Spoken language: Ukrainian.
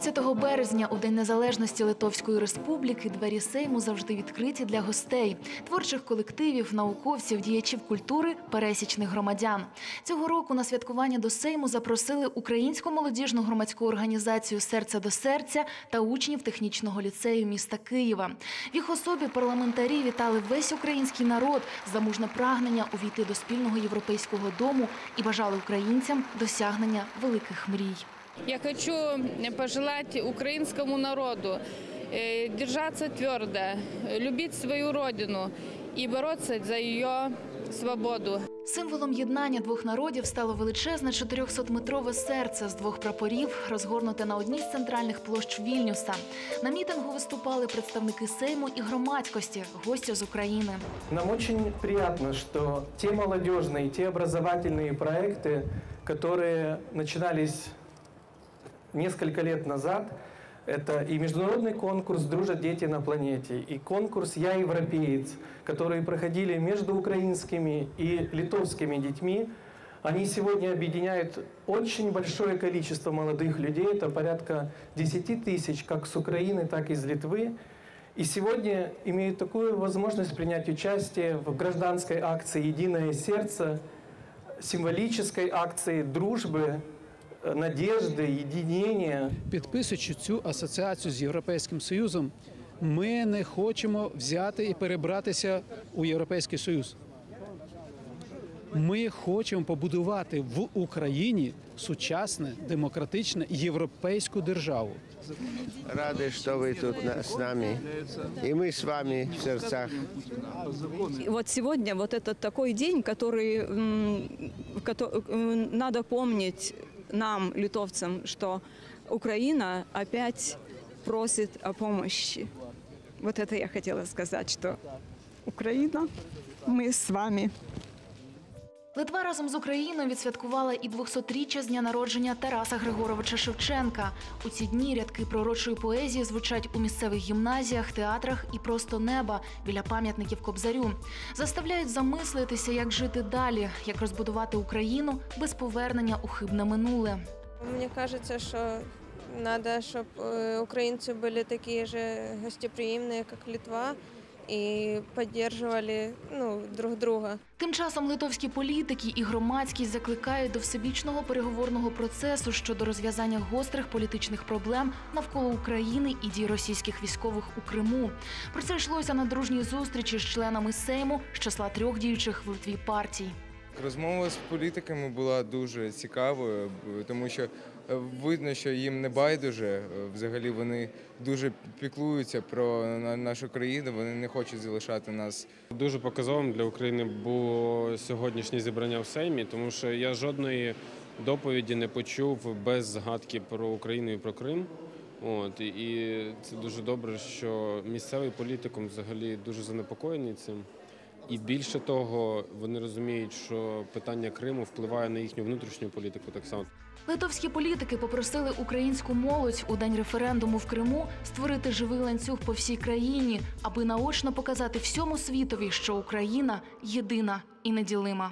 17 березня, у День Незалежності Литовської Республіки, двері Сейму завжди відкриті для гостей, творчих колективів, науковців, діячів культури, пересічних громадян. Цього року на святкування до Сейму запросили українську молодіжну громадську організацію Серце до серця та учнів технічного ліцею міста Києва. В їх особі парламентарі вітали весь український народ за мужне прагнення увійти до спільного європейського дому і бажали українцям досягнення великих мрій. Я хочу пожелать украинскому народу э, держаться твердо, любить свою родину и бороться за ее свободу. Символом єднання двох народів стало величезне 400-метрове серце з двох прапорів, розгорнуте на одній з центральних площ Вільнюса. На мітингу виступали представники Сейму і громадськості, гості з України. Нам очень приятно, что те молодежные, те образовательные проекты, которые начинались несколько лет назад, это и международный конкурс «Дружат дети на планете», и конкурс «Я европеец», которые проходили между украинскими и литовскими детьми, они сегодня объединяют очень большое количество молодых людей, это порядка 10 тысяч, как с Украины, так и из Литвы. И сегодня имеют такую возможность принять участие в гражданской акции «Единое сердце», символической акции дружбы, надежды, единения. Підписуючи цю асоціацію з Європейським Союзом, ми не хочемо взяти і перебратися у Європейський Союз. Ми хочемо побудувати в Україні сучасне, демократичне європейську державу. Рады, что вы тут на- с нами. И мы с вами в сердцах. Вот сегодня вот этот такой день, который м, кото- м, надо помнить нам, литовцам, что Украина опять просит о помощи. Вот это я хотела сказать, что Украина, мы с вами. Литва разом з Україною відсвяткувала і 200-річчя з дня народження Тараса Григоровича Шевченка. У ці дні рядки пророчої поезії звучать у місцевих гімназіях, театрах і просто неба біля пам'ятників Кобзарю. Заставляють замислитися, як жити далі, як розбудувати Україну без повернення у хибне минуле. Мне кажется, что надо, чтобы украинцы были такие же гостеприимные, как Литва, и поддерживали ну, друг друга. Тим часом литовські політики і громадськість закликають до всебічного переговорного процесу щодо розв'язання гострих політичних проблем навколо України і дій російських військових у Криму. Про це йшлося на дружній зустрічі з членами Сейму з числа трьох діючих в Литві партій. Розмова з політиками була дуже цікавою, тому що видно, що їм не байдуже. е, Взагалі вони дуже піклуються про на- нашу країну. Вони не хочуть залишати нас Дуже показовим для України було сьогоднішнє зібрання в Сеймі, тому що я жодної доповіді не почув без згадки про Україну і про Крим. От і це дуже добре, що місцевий політикум взагалі дуже занепокоєний цим. І більше того, вони розуміють, що питання Криму впливає на їхню внутрішню політику так само. Литовські політики попросили українську молодь у день референдуму в Криму створити живий ланцюг по всій країні, аби наочно показати всьому світові, що Україна єдина і неділима.